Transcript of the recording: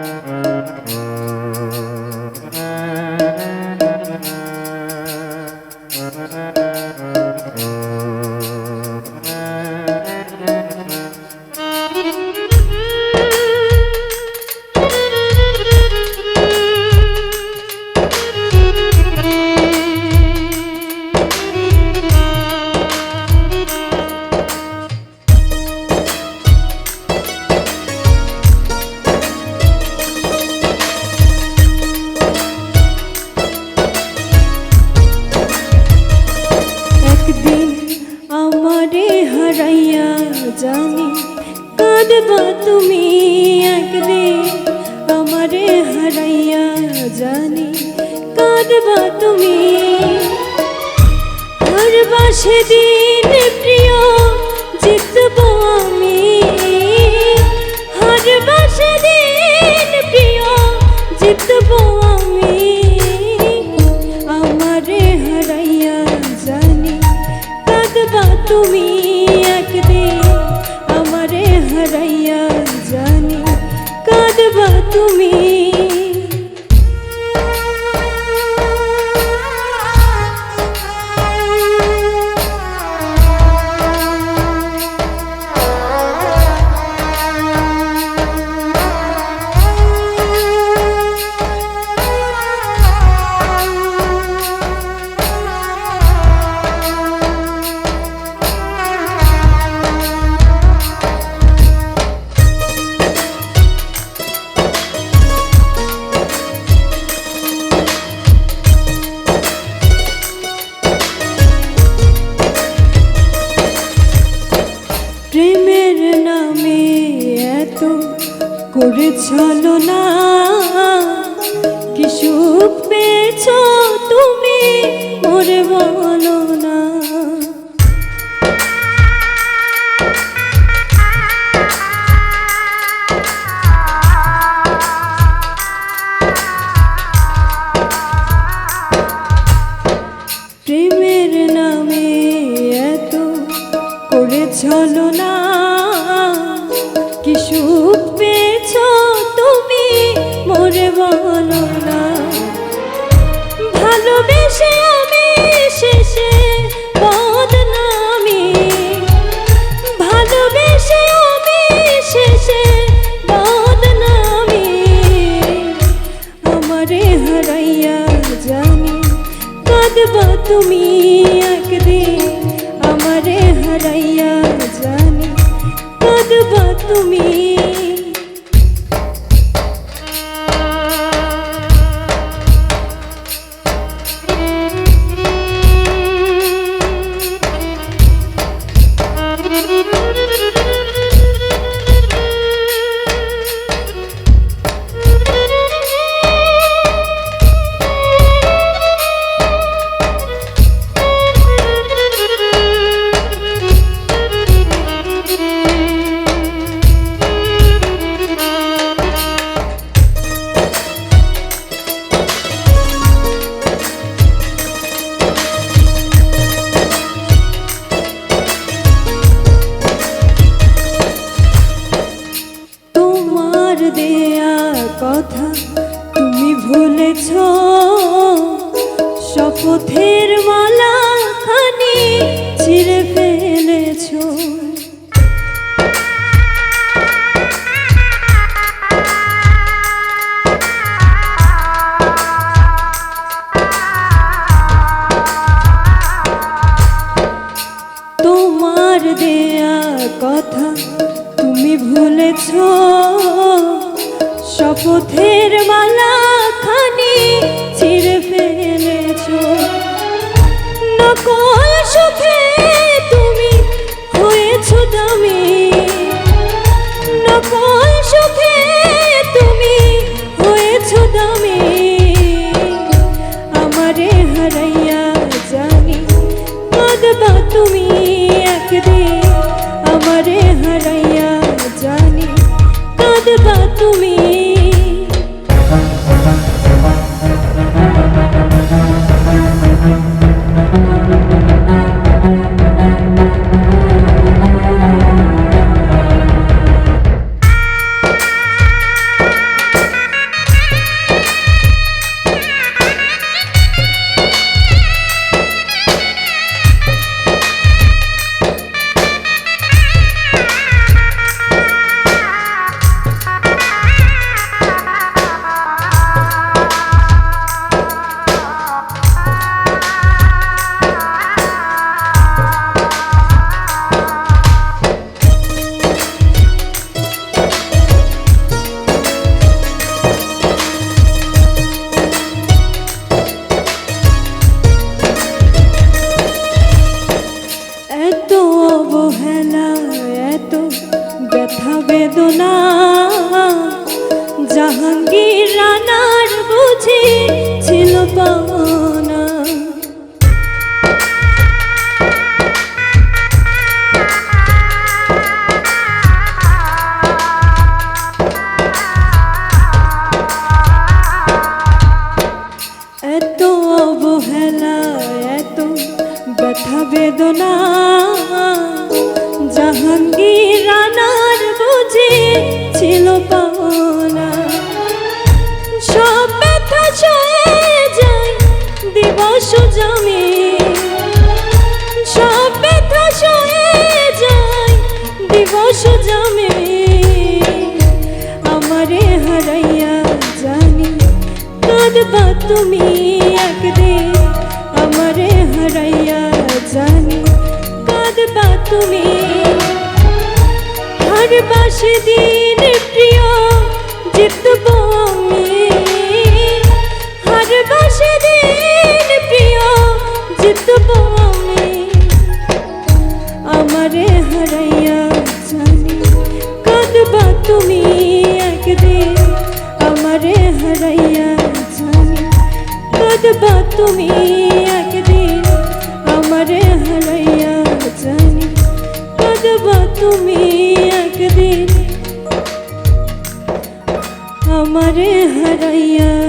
একদিন তুমি একদিন আমারে হারাইয়া জানি কাঁদবা তুমি। হারবা সেদিন প্রেমের নামে এত করে চলো না। কি সুখ তুমি মোরে বলো না। প্রেমের নামে এত করে চলো হারাইয়া জানি কাঁদবা তুমি একদিন। দেয়া কথা তুমি ভুলেছ। শপথের মালা খানি ছিঁড়ে ফেলেছ। তোমার দেয়া কথা তুমি ভুলেছ শপথের মালা খানি ছিঁড়ে ফেলেছ। নকল সুখে বেদনা, জাহাঙ্গীর রানার বুঝি ছিল পাওনা। সব ব্যথা সয়ে যায় দিবস জমে। সব ব্যথা সয়ে যায় দিবস জমে। আমারে হারাইয়া জানি, কাঁদবা তুমি একদিন। আমারে হারাইয়া জানি, কাঁদবা তুমি। আর বাসে দিন প্রিয়, জিতব আমি। আর বাসে দিন প্রিয়, জিতব আমি। আমারে হারাইয়া জানি, কাঁদবা তুমি একদিন। আমারে হারাইয়া জানি, কাঁদবা তুমি হারাইয়া